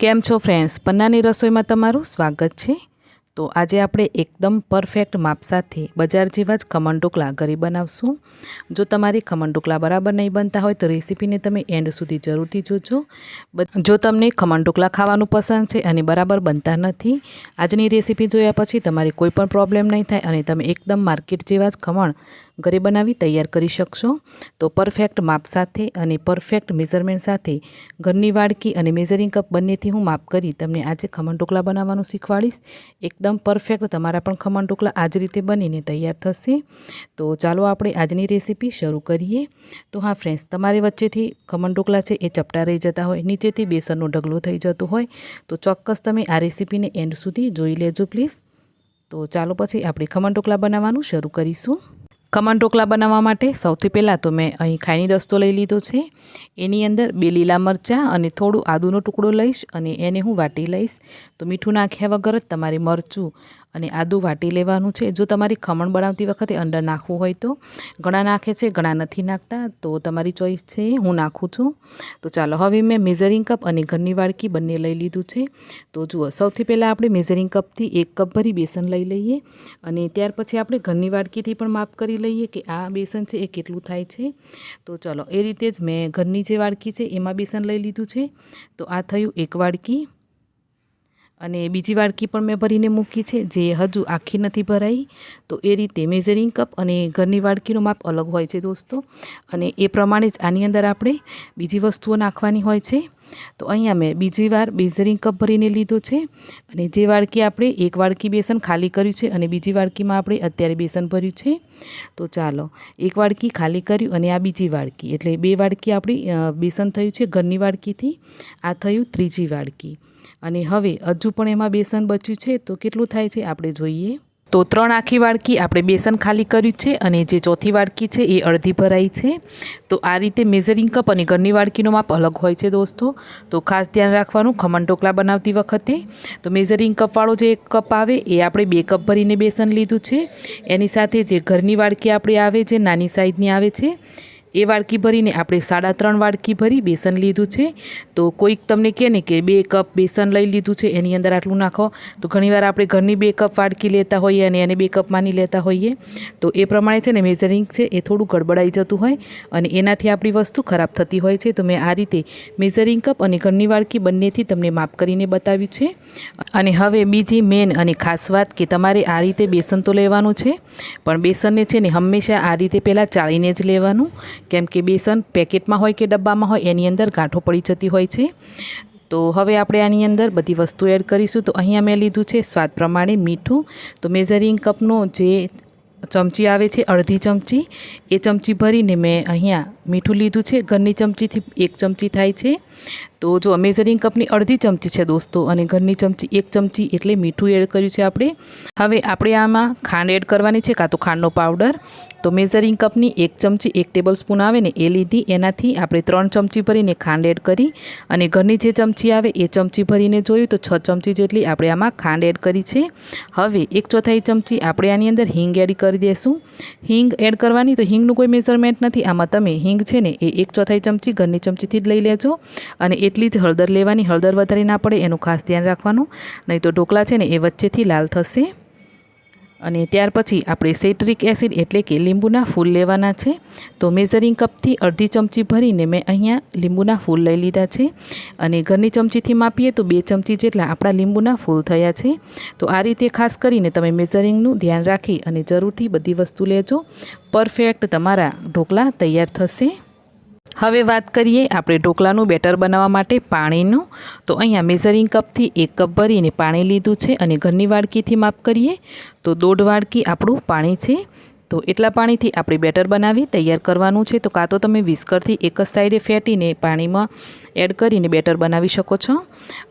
કેમ છો ફ્રેન્ડ્સ પન્નાની રસોઈમાં તમારું સ્વાગત છે. તો આજે આપણે એકદમ પરફેક્ટ માપ સાથે બજાર જેવા જ ખમણ ઢોકળા ઘરે બનાવશું. જો તમારી ખમણ ઢોકળા બરાબર નહીં બનતા હોય તો રેસીપીને તમે એન્ડ સુધી જરૂરથી જોજો. જો તમને ખમણ ઢોકળા ખાવાનું પસંદ છે અને બરાબર બનતા નથી, આજની રેસીપી જોયા પછી તમારી કોઈ પણ પ્રોબ્લેમ નહીં થાય અને તમે એકદમ માર્કેટ જેવા જ ખમણ ઘરે બનાવી તૈયાર કરી શકશો. તો પરફેક્ટ માપ સાથે અને પરફેક્ટ મેઝરમેન્ટ સાથે ઘરની વાડકી અને મેઝરિંગ કપ બંનેથી હું માપ કરી તમને આજે ખમણ ઢોકળા બનાવવાનું શીખવાડીશ. એકદમ પરફેક્ટ તમારા પણ ખમણ ઢોકળા આ જ રીતે બનીને તૈયાર થશે. તો ચાલો આપણે આજની રેસીપી શરૂ કરીએ. તો હા ફ્રેન્ડ્સ તમારી વચ્ચેથી ખમણ ઢોકળા છે એ ચપટા રહી જતા હોય, નીચેથી બેસનનો ઢગલો થઈ જતો હોય. તો ચોક્કસ તમે આ રેસીપીને એન્ડ સુધી જોઈ લેજો પ્લીઝ તો ચાલો પછી આપણે ખમણ ઢોકળા બનાવવાનું શરૂ કરીશું. ખમણ ઢોકળા બનાવવા માટે સૌથી પહેલાં તો મેં અહીં ખાયણી દસ્તો લઈ લીધો છે. એની અંદર બે લીલા મરચાં અને થોડું આદુનો ટુકડો લઈશ અને એને હું વાટી લઈશ. તો મીઠું નાખ્યા વગર જ તમારે મરચું અને આદું વાટી લેવાનું છે. જો તમારી ખમણ બનાવતી વખતે અંદર નાખવું હોય તો ઘણા નાખે છે, ઘણા નથી નાખતા. તો તમારી ચોઈસ છે, હું નાખું છું. તો ચાલો, હવે મેં મેઝરિંગ કપ અને ઘરની વાડકી બંને લઈ લીધું છે. તો જુઓ, સૌથી પહેલાં આપણે મેઝરિંગ કપથી એક કપ ભરી બેસન લઈ લઈએ અને ત્યાર પછી આપણે ઘરની વાડકીથી પણ માપ કરી લઈએ કે આ બેસન છે એ કેટલું થાય છે. તો ચલો, એ રીતે જ મેં ઘરની જે વાડકી છે એમાં બેસન લઈ લીધું છે. તો આ થયું એક વાડકી. અને બીજી વાડકી પણ મેં ભરીને મૂકી છે, જે હજુ આખી નથી ભરાઈ. તો એ રીતે મેઝરિંગ કપ અને ઘરની વાડકીનું માપ અલગ હોય છે દોસ્તો. અને એ પ્રમાણે જ આની અંદર આપણે બીજી વસ્તુઓ નાખવાની હોય છે. તો અહીંયા મેં બીજી વાર મેઝરિંગ કપ ભરીને લીધો છે. અને જે વાડકી આપણે, એક વાડકી બેસન ખાલી કર્યું છે અને બીજી વાડકીમાં આપણે અત્યારે બેસન ભર્યું છે. તો ચાલો, એક વાડકી ખાલી કર્યું અને આ બીજી વાડકી. એટલે બે વાડકી આપણી બેસન થયું છે ઘરની વાડકીથી, આ થયું ત્રીજી વાડકી. અને હવે હજુ પણ એમાં બેસન બચ્યું છે, તો કેટલું થાય છે આપણે જોઈએ. તો ત્રણ આખી વાડકી આપણે બેસન ખાલી કર્યું છે અને જે ચોથી વાડકી છે એ અડધી ભરાઈ છે. તો આ રીતે મેઝરિંગ કપ અને ઘરની વાડકીનો માપ અલગ હોય છે દોસ્તો. તો ખાસ ધ્યાન રાખવાનું ખમણ ઢોકળા બનાવતી વખતે. તો મેઝરિંગ કપવાળો જે એક કપ આવે એ આપણે બે કપ ભરીને બેસન લીધું છે. એની સાથે જે ઘરની વાડકી આપણી આવે છે, નાની સાઈઝની આવે છે એ વાડકી ભરીને આપણે સાડા ત્રણ વાડકી ભરી બેસન લીધું છે. તો કોઈક તમને કહે ને કે બે કપ બેસન લઈ લીધું છે, એની અંદર આટલું નાખો. તો ઘણીવાર આપણે ઘરની બે કપ વાડકી લેતા હોઈએ અને એને બે કપ માની લેતા હોઈએ. તો એ પ્રમાણે છે ને મેઝરિંગ છે એ થોડું ગડબડાઈ જતું હોય અને એનાથી આપણી વસ્તુ ખરાબ થતી હોય છે. તો મેં આ રીતે મેઝરિંગ કપ અને ઘરની વાડકી બંનેથી તમને માપ કરીને બતાવ્યું છે. અને હવે બીજી મેન અને ખાસ વાત કે તમારે આ રીતે બેસન તો લેવાનું છે, પણ બેસનને છે ને હંમેશા આ રીતે પહેલાં ચાળીને જ લેવાનું. કેમ કે બેસન પેકેટમાં હોય કે ડબ્બામાં હોય, એની અંદર ગાંઠો પડી જતી હોય છે. તો હવે આપણે આની અંદર બધી વસ્તુ એડ કરીશું. તો અહીંયા મેં લીધું છે સ્વાદ પ્રમાણે મીઠું. તો મેઝરિંગ કપનો જે ચમચી આવે છે, અડધી ચમચી, એ ચમચી ભરીને મેં અહીંયા મીઠું લીધું છે. ઘરની ચમચીથી એક ચમચી થાય છે. તો જો મેઝરિંગ કપની અડધી ચમચી છે દોસ્તો, અને ઘરની ચમચી એક ચમચી એટલે મીઠું એડ કર્યું છે આપણે. હવે આપણે આમાં ખાંડ એડ કરવાની છે, કાં તો ખાંડનો પાવડર તો મેઝરિંગ કપની એક ચમચી એક ટેબલ સ્પૂન આવે ને એ લીધી. એનાથી આપણે ત્રણ ચમચી ભરીને ખાંડ એડ કરી અને ઘરની જે ચમચી આવે એ ચમચી ભરીને જોયું તો છ ચમચી જેટલી આપણે આમાં ખાંડ એડ કરી છે. હવે એક ચોથાઈ ચમચી આપણે આની અંદર હિંગ એડ કરી દઈશું હિંગ એડ કરવાની તો હિંગનું કોઈ મેઝરમેન્ટ નથી. આમાં તમે હિંગ છે ને એ એક ચોથાઈ ચમચી ઘરની ચમચીથી જ લઈ લેજો અને એટલી જ હળદર લેવાની. હળદર વધારે ના પડે, એનું ખાસ ધ્યાન રાખવાનું. નહીં તો ઢોકળા છે ને એ વચ્ચેથી લાલ થશે. અને ત્યાર પછી આપણે સેટ્રિક એસિડ એટલે કે લીંબુના ફૂલ લેવાના છે. તો મેઝરિંગ કપથી અડધી ચમચી ભરીને મેં અહીંયા લીંબુના ફૂલ લઈ લીધા છે. અને ઘરની ચમચીથી માપીએ તો બે ચમચી જેટલા આપણા લીંબુના ફૂલ થયા છે. તો આ રીતે ખાસ કરીને તમે મેઝરિંગનું ધ્યાન રાખી અને જરૂરથી બધી વસ્તુ લેજો. પરફેક્ટ તમારા ઢોકળા તૈયાર થશે. હવે વાત કરીએ આપણે ઢોકળાનું બેટર બનાવવા માટે પાણીનું. તો અહીંયા મેઝરિંગ કપથી એક કપ ભરીને પાણી લીધું છે અને ઘરની વાડકીથી માપ કરીએ તો દોઢ વાડકી આપણું પાણી છે. તો એટલા પાણીથી આપણે બેટર બનાવી તૈયાર કરવાનું છે. તો કાં તો તમે વિસ્કરથી એક જ સાઈડે ફેંટીને પાણીમાં એડ કરીને બેટર બનાવી શકો છો.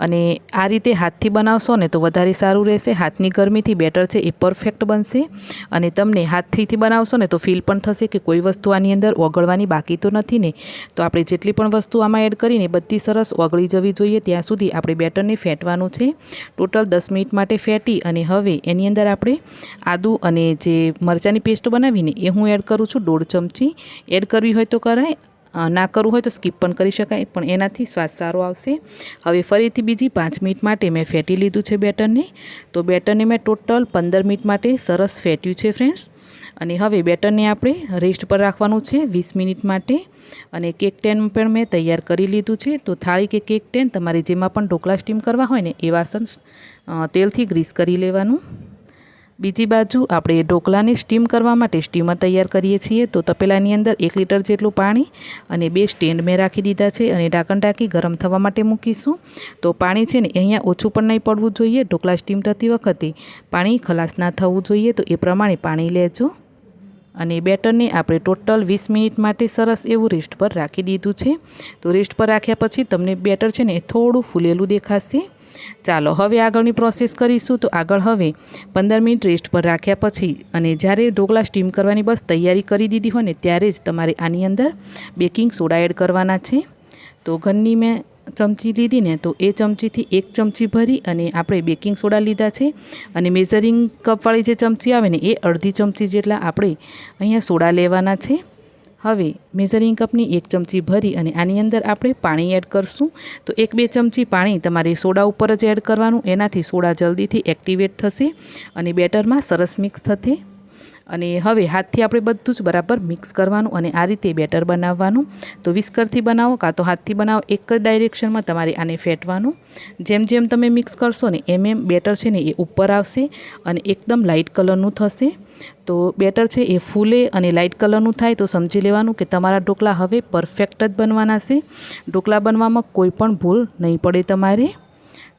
અને આ રીતે હાથથી બનાવશો ને તો વધારે સારું રહેશે. હાથની ગરમીથી બેટર છે, એ પરફેક્ટ બનશે. અને તમને હાથથી બનાવશો ને તો ફીલ પણ થશે કે કોઈ વસ્તુ આની અંદર ઓગળવાની બાકી તો નથી ને. તો આપણે જેટલી પણ વસ્તુ આમાં એડ કરીને બધી સરસ ઓગળી જવી જોઈએ, ત્યાં સુધી આપણે બેટરને ફેંટવાનું છે. ટોટલ દસ મિનિટ માટે ફેટી અને હવે એની અંદર આપણે આદું અને જે મરચાંની પેસ્ટ બનાવીને એ હું એડ કરું છું, દોઢ ચમચી. એડ કરવી હોય તો કરાય. ના કરવું હોય તો સ્કીપ પણ કરી શકાય, પણ એનાથી સ્વાદ સારો આવશે. હવે ફરીથી બીજી પાંચ મિનિટ માટે મેં ફેટી લીધું છે બેટરને. તો બેટરને મેં ટોટલ પંદર મિનિટ માટે સરસ ફેટ્યું છે ફ્રેન્ડ્સ. અને હવે બેટરને આપણે રેસ્ટ પર રાખવાનું છે વીસ મિનિટ માટે. અને કેક ટેન પણ મેં તૈયાર કરી લીધું છે. તો થાળી કે કેક ટેન તમારે જેમાં પણ ઢોકળા સ્ટીમ કરવા હોય ને એ વાસણ તેલથી ગ્રીસ કરી લેવાનું. બીજી બાજુ આપણે ઢોકળાને સ્ટીમ કરવા માટે સ્ટીમર તૈયાર કરીએ છીએ. તો તપેલાની અંદર એક લીટર જેટલું પાણી અને બે સ્ટેન્ડ મેં રાખી દીધા છે અને ઢાંકણ ઢાંકી ગરમ થવા માટે મૂકીશું. તો પાણી છે ને અહીંયા ઓછું પણ નહીં પડવું જોઈએ. ઢોકળા સ્ટીમ થતી વખતે પાણી ખલાસ ના થવું જોઈએ. તો એ પ્રમાણે પાણી લેજો. અને બેટરને આપણે ટોટલ વીસ મિનિટ માટે સરસ એવું રેસ્ટ પર રાખી દીધું છે. તો રેસ્ટ પર રાખ્યા પછી તમને બેટર છે ને થોડું ફૂલેલું દેખાશે. ચાલો હવે આગળની પ્રોસેસ કરીશું તો આગળ હવે પંદર મિનિટ રેસ્ટ પર રાખ્યા પછી અને જ્યારે ઢોકળા સ્ટીમ કરવાની બસ તૈયારી કરી દીધી હોય ને ત્યારે જ તમારે આની અંદર બેકિંગ સોડા એડ કરવાના છે. તો ઘરની મેં ચમચી લીધી ને તો એ ચમચીથી એક ચમચી ભરી અને આપણે બેકિંગ સોડા લીધા છે. અને મેઝરિંગ કપવાળી જે ચમચી આવે ને એ અડધી ચમચી જેટલા આપણે અહીંયા સોડા લેવાના છે. હવે મેઝરિંગ કપની એક ચમચી ભરી અને આની અંદર આપણે પાણી એડ કરશું. તો એક બે ચમચી પાણી તમારે સોડા ઉપર જ એડ કરવાનું. એનાથી સોડા જલ્દીથી એક્ટિવેટ થશે અને બેટરમાં સરસ મિક્સ થશે. અને હવે હાથથી આપણે બધું જ બરાબર મિક્સ કરવાનું અને આ રીતે બેટર બનાવવાનું. તો વિસ્કરથી બનાવો કાં તો હાથથી બનાવો, એક જ ડાયરેક્શનમાં તમારે આને ફેટવાનું. જેમ જેમ તમે મિક્સ કરશો ને એમ એમ બેટર છે ને એ ઉપર આવશે અને એકદમ લાઇટ કલરનું થશે. તો બેટર છે એ ફૂલે અને લાઇટ કલરનું થાય તો સમજી લેવાનું કે તમારા ઢોકળા હવે પરફેક્ટ જ બનવાના છે. ઢોકળા બનવામાં કોઈ પણ ભૂલ નહીં પડે તમારે.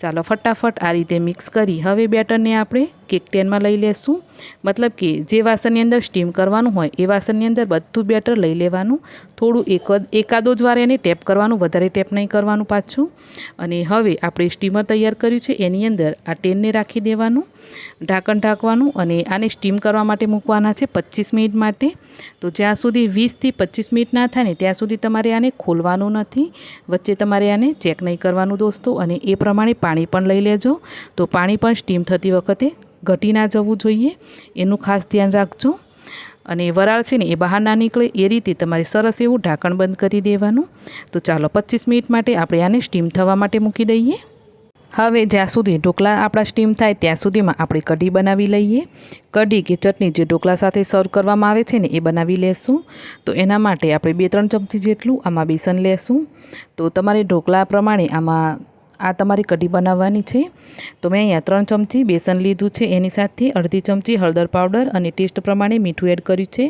ચાલો ફટાફટ આ રીતે મિક્સ કરી હવે બેટરને આપણે કેક ટેનમાં લઈ લેશું. મતલબ કે જે વાસણની અંદર સ્ટીમ કરવાનું હોય એ વાસણની અંદર બધું બેટર લઈ લેવાનું. થોડું એક એકાદો જ વાર એને ટેપ કરવાનું, વધારે ટેપ નહીં કરવાનું પાછું. અને હવે આપણે સ્ટીમર તૈયાર કર્યું છે, એની અંદર આ ટેનને રાખી દેવાનું. ઢાંકણ ઢાંકવાનું અને આને સ્ટીમ કરવા માટે મૂકવાના છે પચીસ મિનિટ માટે. તો જ્યાં સુધી વીસથી પચીસ મિનિટ ના થાય ને ત્યાં સુધી તમારે આને ખોલવાનું નથી. વચ્ચે તમારે આને ચેક નહીં કરવાનું દોસ્તો અને એ પ્રમાણે પાણી પણ લઈ લેજો. તો પાણી પણ સ્ટીમ થતી વખતે ઘટી ના જવું જોઈએ. એનું ખાસ ધ્યાન રાખજો. અને વરાળ છે ને એ બહાર ના નીકળે એ રીતે તમારે સરસ એવું ઢાંકણ બંધ કરી દેવાનું. તો ચાલો પચીસ મિનિટ માટે આપણે આને સ્ટીમ થવા માટે મૂકી દઈએ. હવે જ્યાં સુધી ઢોકળા આપણા સ્ટીમ થાય ત્યાં સુધીમાં આપણે કઢી બનાવી લઈએ. કઢી કે ચટણી જે ઢોકળા સાથે સર્વ કરવામાં આવે છે ને એ બનાવી લેશું. તો એના માટે આપણે બે ત્રણ ચમચી જેટલું આમાં બેસન લેશું. તો તમારે ઢોકળા પ્રમાણે આમાં આ તમારી કઢી બનાવવાની છે. તો મેં અહીંયા ત્રણ ચમચી બેસન લીધું છે. એની સાથે અડધી ચમચી હળદર પાવડર અને ટેસ્ટ પ્રમાણે મીઠું એડ કર્યું છે.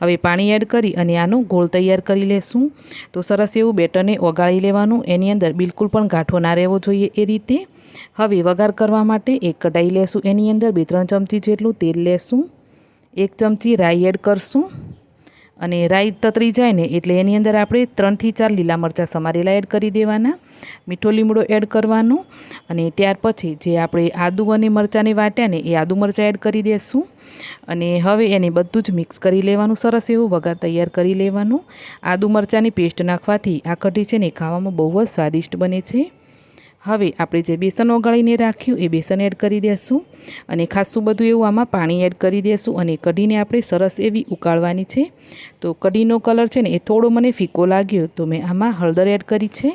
હવે પાણી એડ કરી અને આનો ગોળ તૈયાર કરી લેશું. તો સરસ એવું બેટરને ઓગાળી લેવાનું. એની અંદર બિલકુલ પણ ગાંઠો ના રહેવો જોઈએ એ રીતે. હવે વઘાર કરવા માટે એક કઢાઈ લેશું. એની અંદર બે ત્રણ ચમચી જેટલું તેલ લેશું. એક ચમચી રાઈ એડ કરશું. અને રાઈ તતરી જાય ને એટલે એની અંદર આપણે ત્રણથી ચાર લીલા મરચાં સમારેલા એડ કરી દેવાના. મીઠો લીમડો એડ કરવાનો અને ત્યાર પછી જે આપણે આદુ અને મરચાંને વાટ્યા ને એ આદુ મરચાં એડ કરી દેશું. અને હવે એને બધું જ મિક્સ કરી લેવાનું, સરસ એવું વઘાર તૈયાર કરી લેવાનું. આદુ મરચાંની પેસ્ટ નાખવાથી આ કઢી છે ને ખાવામાં બહુ જ સ્વાદિષ્ટ બને છે. હવે આપણે જે બેસન ઓગાળીને રાખ્યું, એ બેસન એડ કરી દઈશું અને ખાસું બધું એવું આમાં પાણી એડ કરી દઈશું અને કઢીને આપણે સરસ એવી ઉકાળવાની છે. તો કઢીનો કલર છે ને, એ થોડો મને ફીકો લાગ્યો, તો મેં આમાં હળદર એડ કરી છે.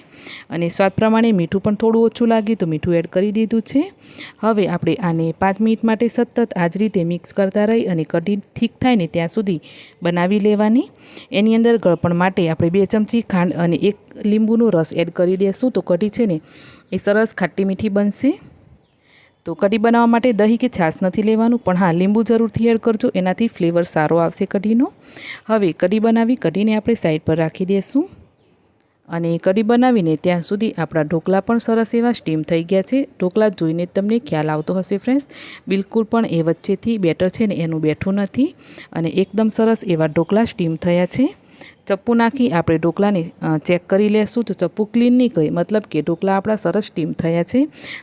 અને સ્વાદ પ્રમાણે મીઠું પણ થોડું ઓછું લાગ્યું, તો મીઠું એડ કરી દીધું છે. હવે આપણે આને પાંચ મિનિટ માટે સતત આ જ રીતે મિક્સ કરતા રહી અને કઢી ઠીક થાય ને ત્યાં સુધી બનાવી લેવાની. એની અંદર ગળપણ માટે આપણે બે ચમચી ખાંડ અને એક લીંબુનો રસ એડ કરી દઈશું તો કઢી છે ને એ સરસ ખાટી મીઠી બનશે. તો કઢી બનાવવા માટે દહીં કે છાશ નથી લેવાનું, પણ હા, લીંબુ જરૂરથી એડ કરજો, એનાથી ફ્લેવર સારો આવશે કઢીનો. હવે કઢી બનાવી, કઢીને આપણે સાઈડ પર રાખી દઈશું અને કઢી બનાવીને ત્યાં સુધી આપણા ઢોકળા પણ સરસ એવા સ્ટીમ થઈ ગયા છે. ઢોકળા જોઈને તમને ખ્યાલ આવતો હશે ફ્રેન્ડ્સ. બિલકુલ પણ એ વચ્ચેથી બેટર છે ને એનું બેઠું નથી. અને એકદમ સરસ એવા ઢોકળા સ્ટીમ થયા છે. ચપ્પુ નાખી, આપણે ઢોકળાને ચેક કરી લેશું. તો ચપ્પુ ક્લીન નહીં કહે મતલબ કે ઢોકળા આપણા સરસ સ્ટીમ થયા છે.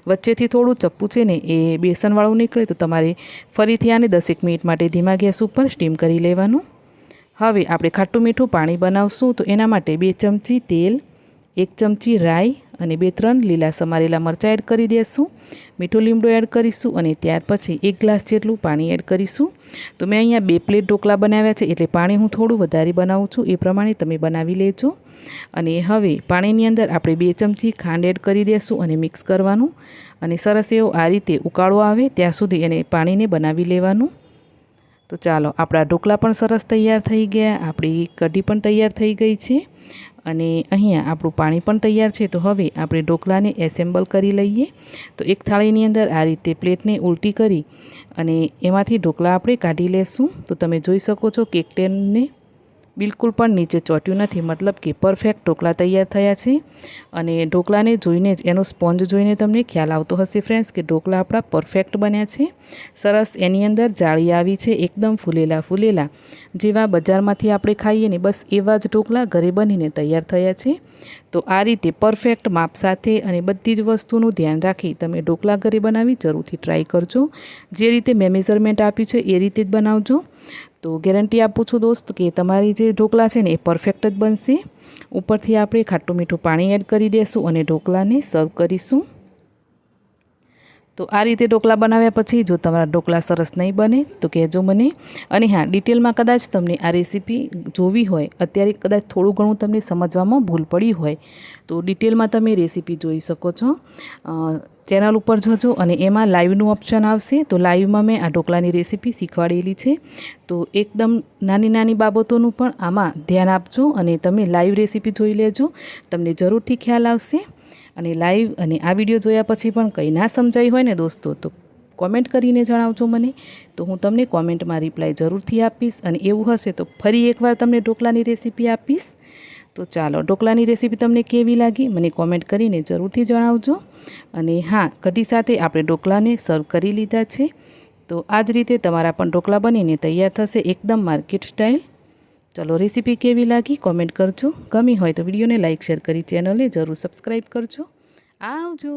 વચ્ચેથી થોડું ચપ્પુ છે ને, એ બેસનવાળું નીકળે, તો તમારે ફરીથી આને દસેક મિનિટ માટે ધીમા ગેસ ઉપર સ્ટીમ કરી લેવાનું. હવે આપણે ખાટું મીઠું પાણી બનાવશું, તો એના માટે બે ચમચી તેલ, એક ચમચી રાઈ અને બે ત્રણ લીલા સમારેલા મરચાં એડ કરી દઈશું મીઠો લીમડો એડ કરીશું અને ત્યાર પછી એક ગ્લાસ જેટલું પાણી એડ કરીશું. તો મેં અહીંયા બે પ્લેટ ઢોકળા બનાવ્યા છે, એટલે પાણી હું થોડું વધારે બનાવું છું, એ પ્રમાણે તમે બનાવી લેજો. અને હવે પાણીની અંદર આપણે બે ચમચી ખાંડ એડ કરી દઈશું અને મિક્સ કરવાનું. અને સરસ એવો આ રીતે ઉકાળો આવે, ત્યાં સુધી એને પાણીને બનાવી લેવાનું. તો ચાલો, આપણા ઢોકળા પણ સરસ તૈયાર થઈ ગયા, આપણી કઢી પણ તૈયાર થઈ ગઈ છે. અને અહીંયા આપણું પાણી પણ તૈયાર છે. તો હવે આપણે ઢોકળાને એસેમ્બલ કરી લઈએ. તો એક થાળીની અંદર આ રીતે પ્લેટને ઉલટી કરી અને એમાંથી ઢોકળા આપણે કાઢી લેશું. તો તમે જોઈ શકો છો કેક ટેનને બિલકુલ પણ નીચે ચોટ્યું નથી. મતલબ કે પરફેક્ટ ઢોકળા તૈયાર થયા છે અને ઢોકળાને જોઈને જ એનો સ્પોન્જ જોઈને તમને ખ્યાલ આવતો હશે ફ્રેન્ડ્સ કે ઢોકળા આપણા પરફેક્ટ બન્યા છે. સરસ એની અંદર જાળી આવી છે, એકદમ ફૂલેલા ફૂલેલા જેવા બજારમાંથી આપણે ખાઈએ ને બસ એવા જ ઢોકળા ઘરે બનીને તૈયાર થયા છે. તો આ રીતે પરફેક્ટ માપ સાથે અને બધી જ વસ્તુનું ધ્યાન રાખી તમે ઢોકળા ઘરે બનાવી જરૂરથી ટ્રાય કરજો. જે રીતે મેં મેઝરમેન્ટ આપ્યું છે એ રીતે જ બનાવજો. તો ગેરંટી આપું છું દોસ્ત કે તમારી જે ઢોકળા છે ને એ પરફેક્ટ જ બનશે. ઉપરથી આપણે ખાટું મીઠું પાણી એડ કરી દઈશું અને ઢોકળાને સર્વ કરીશું. તો આ રીતે ઢોકળા બનાવ્યા પછી, જો તમારા ઢોકળા સરસ નહીં બને, તો કહેજો મને. અને હા, ડિટેલમાં કદાચ તમને આ રેસીપી જોવી હોય, અત્યારે કદાચ થોડું ઘણું તમને સમજવામાં ભૂલ પડી હોય, તો ડિટેલમાં તમે રેસીપી જોઈ શકો છો. ચેનલ ઉપર જજો અને એમાં લાઈવનું ઓપ્શન આવશે, તો લાઈવમાં મેં આ ઢોકળાની રેસીપી શીખવાડેલી છે. તો એકદમ નાની નાની બાબતોનું પણ આમાં ધ્યાન આપજો અને તમે લાઈવ રેસીપી જોઈ લેજો. તમને જરૂરથી ખ્યાલ આવશે. અને લાઈવ અને આ વીડિયો જોયા પછી પણ કંઈ ના સમજાઈ હોય ને દોસ્તો, તો કોમેન્ટ કરીને જણાવજો મને. તો હું તમને કોમેન્ટમાં રિપ્લાય જરૂરથી આપીશ અને એવું હશે તો ફરી એકવાર તમને ઢોકળાની રેસીપી આપીશ. તો ચાલો, ઢોકળાની રેસીપી તમને કેવી લાગી મને કોમેન્ટ કરીને જરૂરથી જણાવજો. અને હા, કઢી સાથે આપણે ઢોકળાને સર્વ કરી લીધા છે. તો આ જ રીતે તમારા પણ ઢોકળા બનીને તૈયાર થશે એકદમ માર્કેટ સ્ટાઇલ ચલો રેસીપી કેવી લાગી કોમેન્ટ કરજો. ગમી હોય તો વિડીયોને લાઇક શેર કરી ચેનલને જરૂર સબસ્ક્રાઈબ કરજો. આવજો.